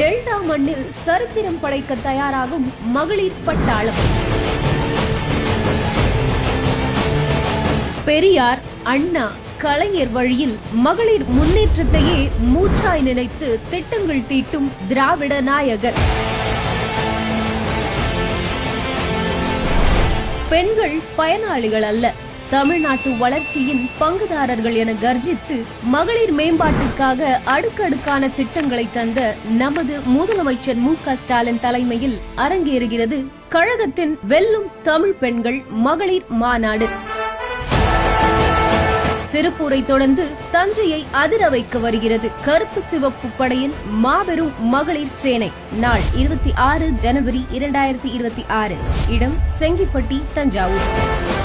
Delta மண்ணில் சரித்திரம் படைக்க தயாராகும் மகளிர் பட்டாளம். பெரியார் அண்ணா கலைஞர் வழியில் மகளிர் முன்னேற்றத்தையே மூச்சாய் நினைத்து திட்டங்கள் தீட்டும் திராவிட நாயகர். பெண்கள் பயனாளிகள் அல்ல. தமிழ்நாட்டு வளர்ச்சியின் பங்குதாரர்கள் என கர்ஜித்து மகளிர் மேம்பாட்டுக்காக அடுக்கடுக்கான திட்டங்களை தந்த நமது முதலமைச்சர் மு ஸ்டாலின் தலைமையில் அரங்கேறுகிறது கழகத்தின் வெல்லும் தமிழ் பெண்கள் மகளிர் மாநாடு. திருப்பூரை தொடர்ந்து தஞ்சையை அதிர வைக்க வருகிறது கருப்பு சிவப்பு படையின் மாபெரும் மகளிர் சேனை. நாள் இருபத்தி ஆறு ஜனவரி இரண்டாயிரத்தி இருபத்தி ஆறு. இடம் செங்கிப்பட்டி தஞ்சாவூர்.